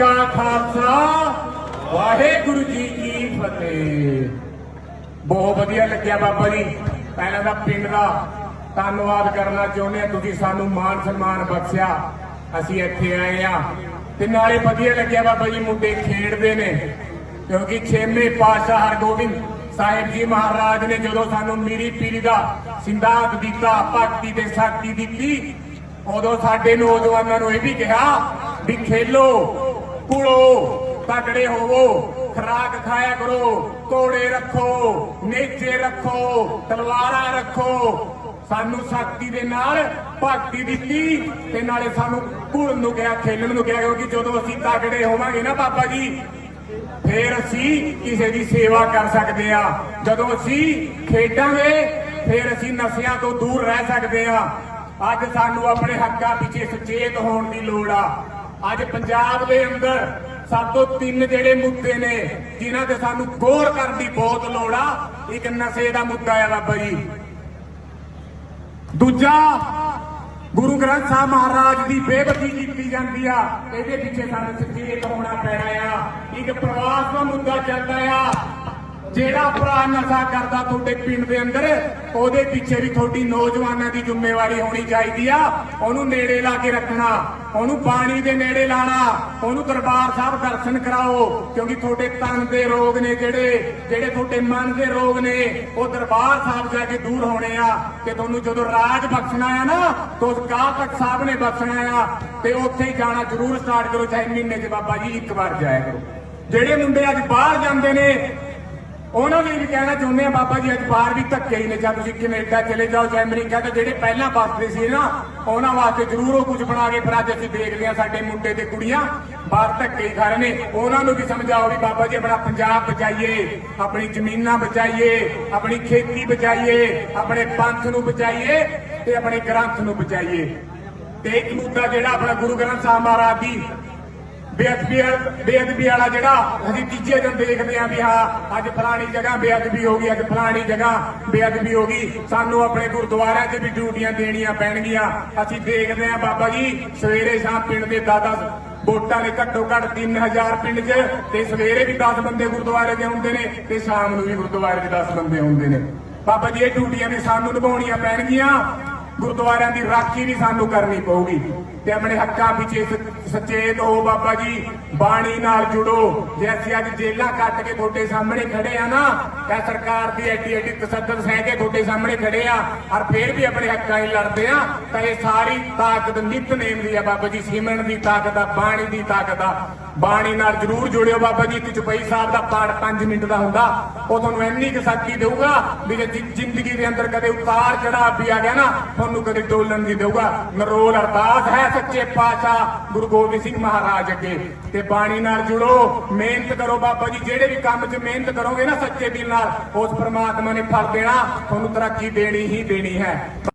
ਕਾ ਖਾਲਸਾ, ਵਾਹਿਗੁਰੂ ਜੀ ਕੀ ਫਤਿਹ। ਬਹੁਤ ਵਧੀਆ ਲੱਗਿਆ ਬਾਬਾ ਜੀ। ਪਹਿਲਾਂ ਤਾਂ ਪਿੰਡ ਦਾ ਧੰਨਵਾਦ ਕਰਨਾ ਚਾਹੁੰਦੇ ਆ। ਤੁਸੀਂ ਸਾਨੂੰ ਮਾਣ ਸਨਮਾਨ ਬਖਸ਼ਿਆ। ਅਸੀਂ ਇੱਥੇ ਆਏ ਆ। ਤੇ ਨਾਲੇ ਵਧੀਆ ਲੱਗਿਆ ਬਾਬਾ ਜੀ, ਮੁੰਡੇ ਖੇਡਦੇ ਨੇ। ਕਿਉਂਕਿ ਛੇਵੇਂ ਪਾਤਸ਼ਾਹ ਹਰਗੋਬਿੰਦ ਸਾਹਿਬ ਜੀ ਮਹਾਰਾਜ ਨੇ ਜਦੋਂ ਸਾਨੂੰ ਮੀਰੀ ਪੀਰੀ ਦਾ ਸਿੰਧਾਂਤ ਦਿੱਤਾ, ਭਗਤੀ ਤੇ ਸ਼ਕਤੀ ਦਿੱਤੀ, ਉਦੋਂ ਸਾਡੇ ਨੌਜਵਾਨਾਂ ਨੂੰ ਇਹ ਵੀ ਕਿਹਾ ਵੀ ਖੇਲੋ। ਕੁੜੋ ਤਕੜੇ ਹੋਵੋ, ਖਰਾਕ ਖਾਇਆ ਕਰੋ ਕੋੜੇ ਰੱਖੋ, ਨੇਜੇ ਰੱਖੋ, ਤਲਵਾਰਾਂ ਰੱਖੋ। ਸਾਨੂੰ ਸ਼ਕਤੀ ਦੇ ਨਾਲ ਭਗਤੀ ਦਿੱਤੀ ਤੇ ਨਾਲੇ ਸਾਨੂੰ ਕੁੜ ਨੂੰ ਕਿਹਾ, ਖੇਲਣ ਨੂੰ ਕਿਹਾ, ਕਿਉਂਕਿ ਜਦੋਂ ਅਸੀਂ ਤਕੜੇ ਹੋਵਾਂਗੇ ਨਾ ਬਾਬਾ ਜੀ, ਫੇਰ ਅਸੀਂ ਕਿਸੇ ਦੀ ਸੇਵਾ ਕਰ ਸਕਦੇ ਆ ਜਦੋਂ ਅਸੀਂ ਖੇਡਾਂਗੇ, ਫੇਰ ਅਸੀਂ ਨਸ਼ਿਆਂ ਤੋਂ ਦੂਰ ਰਹਿ ਸਕਦੇ ਆ ਅੱਜ ਸਾਨੂੰ ਆਪਣੇ ਹੱਕਾਂ ਪਿੱਛੇ ਸੁਚੇਤ ਹੋਣ ਦੀ ਲੋੜ ਆ। ਅੱਜ ਪੰਜਾਬ ਦੇ ਅੰਦਰ ਸਭ ਤੋਂ ਤਿੰਨ ਜਿਹੜੇ ਮੁੱਦੇ ਨੇ, ਜਿਨ੍ਹਾਂ ਤੇ ਸਾਨੂੰ ਗੌਰ ਕਰਨ ਦੀ ਬਹੁਤ ਲੋੜ ਆ। ਇੱਕ ਨਸ਼ੇ ਦਾ ਮੁੱਦਾ ਆ ਬਾਬਾ ਜੀ। ਦੂਜਾ, ਗੁਰੂ ਗ੍ਰੰਥ ਸਾਹਿਬ ਮਹਾਰਾਜ ਦੀ ਬੇਬਤੀ ਕੀਤੀ ਜਾਂਦੀ ਆ। ਇਹਦੇ ਪਿੱਛੇ ਸਾਨੂੰ ਸੁਚੇਤ ਹੋਣਾ ਪੈਣਾ ਆ। ਇੱਕ ਪ੍ਰਵਾਸ ਦਾ ਮੁੱਦਾ ਚੱਲਦਾ ਆ। ਜਿਹੜਾ ਭਰਾ ਨਸ਼ਾ ਕਰਦਾ ਤੁਹਾਡੇ ਪਿੰਡ ਦੇ ਅੰਦਰ, ਉਹਦੇ ਪਿੱਛੇ ਵੀ ਤੁਹਾਡੀ ਨੌਜਵਾਨਾਂ ਦੀ ਜ਼ਿੰਮੇਵਾਰੀ ਹੋਣੀ ਚਾਹੀਦੀ ਆ। ਉਹਨੂੰ ਨੇੜੇ ਲਾ ਕੇ ਰੱਖਣਾ, ਉਹਨੂੰ ਪਾਣੀ ਦੇ ਨੇੜੇ ਲਾਣਾ, ਉਹਨੂੰ ਦਰਬਾਰ ਸਾਹਿਬ ਦਰਸ਼ਨ ਕਰਾਓ, ਕਿਉਂਕਿ ਤੁਹਾਡੇ ਤਨ ਦੇ ਰੋਗ ਨੇ ਜਿਹੜੇ ਜਿਹੜੇ ਤੁਹਾਡੇ ਮਨ ਦੇ ਰੋਗ ਨੇ, ਉਹ ਦਰਬਾਰ ਸਾਹਿਬ ਜਾ ਕੇ ਦੂਰ ਹੋਣੇ ਆ। ਤੇ ਤੁਹਾਨੂੰ ਜਦੋਂ ਰਾਜ ਬਖਸ਼ਣਾ ਆ ਨਾ, ਤਾਂ ਉਸ ਅਕਾਲ ਤਖਤ ਸਾਹਿਬ ਨੇ ਬਖਸ਼ਣਾ ਆ। ਤੇ ਉੱਥੇ ਹੀ ਜਾਣਾ ਜ਼ਰੂਰ ਸਟਾਰਟ ਕਰੋ, ਚਾਹੇ ਮਹੀਨੇ 'ਚ ਬਾਬਾ ਜੀ ਇੱਕ ਵਾਰ ਜਾਇਆ ਕਰੋ। ਜਿਹੜੇ ਮੁੰਡੇ ਅੱਜ ਬਾਹਰ ਜਾਂਦੇ ਨੇ ਉਹਨਾਂ ਲਈ ਵੀ ਕਹਿਣਾ ਚਾਹੁੰਦੇ ਆ, ਬਾਬਾ ਜੀ, ਅੱਜ ਬਾਹਰ ਵੀ ਧੱਕੇ ਹੀ ਨੇ ਜਾਂ ਤੁਸੀਂ ਕੈਨੇਡਾ ਚਲੇ ਜਾਓ ਜਾਂ ਅਮਰੀਕਾ ਤੇ, ਜਿਹੜੇ ਪਹਿਲਾਂ ਵਸਦੇ ਸੀ ਨਾ, ਉਹਨਾਂ ਵਾਸਤੇ ਜ਼ਰੂਰ ਉਹ ਕੁਝ ਬਣਾ ਕੇ, ਪਰ ਅੱਜ ਅਸੀਂ ਦੇਖ ਲਿਆ ਸਾਡੇ ਮੁੰਡੇ ਤੇ ਕੁੜੀਆਂ ਬਾਹਰ ਧੱਕੇ ਹੀ ਖਾ ਰਹੇ ਨੇ। ਉਹਨਾਂ ਨੂੰ ਵੀ ਸਮਝਾਓ ਵੀ ਬਾਬਾ ਜੀ, ਆਪਣਾ ਪੰਜਾਬ ਬਚਾਈਏ, ਆਪਣੀ ਜ਼ਮੀਨਾਂ ਬਚਾਈਏ, ਆਪਣੀ ਖੇਤੀ ਬਚਾਈਏ, ਆਪਣੇ ਪੰਥ ਨੂੰ ਬਚਾਈਏ ਤੇ ਆਪਣੇ ਗ੍ਰੰਥ ਨੂੰ ਬਚਾਈਏ। ਤੇ ਇੱਕ ਮੁੱਦਾ ਜਿਹੜਾ ਆਪਣਾ ਗੁਰੂ ਗ੍ਰੰਥ ਸਾਹਿਬ ਮਹਾਰਾਜ ਦੀ ਬੇਅਦਬੀ ਬੇਅਦਬੀ ਵਾਲਾ ਜਿਹੜਾ ਅਸੀਂ ਤੀਜੇ ਦਿਨ ਦੇਖਦੇ ਆਂ ਵੀ ਹਾਂ, ਅੱਜ ਫਲਾਣੀ ਜਗ੍ਹਾ ਬੇਅਦਬੀ ਹੋ ਗਈ, ਅੱਜ ਫਲਾਣੀ ਜਗ੍ਹਾ ਬੇਅਦਬੀ ਹੋ ਗਈ। ਸਾਨੂੰ ਆਪਣੇ ਗੁਰਦੁਆਰਿਆਂ 'ਚ ਵੀ ਡਿਊਟੀਆਂ ਦੇਣੀਆਂ ਪੈਣਗੀਆਂ। ਅਸੀਂ ਦੇਖਦੇ ਆਂ ਬਾਬਾ ਜੀ, ਸਵੇਰੇ ਸ਼ਾਮ ਪਿੰਡ ਦੇ ਦਾਦਾ ਵੋਟਾਂ ਨੇ ਘੱਟੋ ਘੱਟ 3000 ਪਿੰਡ 'ਚ ਤੇ ਸਵੇਰੇ ਵੀ 10 ਬੰਦੇ ਗੁਰਦੁਆਰੇ ਦੇ ਹੁੰਦੇ ਨੇ ਤੇ ਸ਼ਾਮ ਨੂੰ ਵੀ ਗੁਰਦੁਆਰੇ 'ਚ 10 ਬੰਦੇ ਹੁੰਦੇ ਨੇ। ਬਾਬਾ ਜੀ, ਇਹ ਡਿਊਟੀਆਂ ਨੇ ਸਾਨੂੰ ਨਿਭਾਉਣੀਆਂ ਪੈਣਗੀਆਂ। ਗੁਰਦੁਆਰਿਆਂ ਦੀ ਰਾਖੀ ਵੀ ਸਾਨੂੰ ਕਰਨੀ ਪਊਗੀ। ਤੇ ਆਪਣੇ ਹੱਕਾਂ ਪਿੱਛੇ ਸਚੇਤ ਹੋ ਬਾਬਾ ਜੀ, ਬਾਣੀ ਨਾਲ ਜੁੜੋ। ਜੇ ਅਸੀਂ ਅੱਜ ਜੇਲਾਂ ਕੱਟ ਕੇ ਤੁਹਾਡੇ ਸਾਹਮਣੇ ਖੜੇ ਆ ਨਾ, ਤਾਂ ਸਰਕਾਰ ਦੀ ਐਡੀ ਐਡੀ ਤਸੱਦਦ ਸਹਿ ਕੇ ਤੁਹਾਡੇ ਸਾਹਮਣੇ ਖੜੇ ਆ, ਔਰ ਫੇਰ ਵੀ ਆਪਣੇ ਹੱਕਾਂ ਲਈ ਲੜਦੇ ਆ, ਤਾਂ ਇਹ ਸਾਰੀ ਤਾਕਤ ਨਿਤਨੇਮ ਦੀ ਆ ਬਾਬਾ ਜੀ ਸਿਮਰਨ ਦੀ ਤਾਕਤ ਆ, ਬਾਣੀ ਦੀ ਤਾਕਤ ਆ। ਬਾਣੀ ਨਾਲ ਜਰੂਰ ਜੁੜਿਓ ਬਾਬਾ ਜੀ ਇੱਕ ਚੁਪਈ ਸਾਹਿਬ ਦਾ ਪਾਠ 5 ਮਿੰਟ ਦਾ ਹੁੰਦਾ। ਉਹ ਤੁਹਾਨੂੰ ਇੰਨੀ ਕੁ ਸ਼ਕਤੀ ਦੇਊਗਾ ਵੀ ਜੇ, ਜ਼ਿੰਦਗੀ ਦੇ ਅੰਦਰ ਕਦੇ ਉਤਾਰ ਚੜਾਅ ਵੀ ਆ ਗਿਆ ਨਾ, ਤੁਹਾਨੂੰ ਕਦੇ ਡੋਲਣ ਨਹੀਂ ਦੇਊਗਾ। ਨਰੋਲ ਅਰਦਾਸ ਹੈ ਸੱਚੇ ਪਾਤਸ਼ਾਹ ਗੁਰੂ ਗੋਬਿੰਦ ਸਿੰਘ ਮਹਾਰਾਜ ਅੱਗੇ। ਤੇ ਬਾਣੀ ਨਾਲ ਜੁੜੋ, ਮਿਹਨਤ ਕਰੋ ਬਾਬਾ ਜੀ, ਜਿਹੜੇ ਵੀ ਕੰਮ 'ਚ ਮਿਹਨਤ ਕਰੋਗੇ ਨਾ ਸੱਚੇ ਦਿਲ ਨਾਲ, ਉਸ ਪ੍ਰਮਾਤਮਾ ਨੇ ਫਲ ਦੇਣਾ, ਤੁਹਾਨੂੰ ਤਰੱਕੀ ਦੇਣੀ ਹੀ ਦੇਣੀ ਹੈ।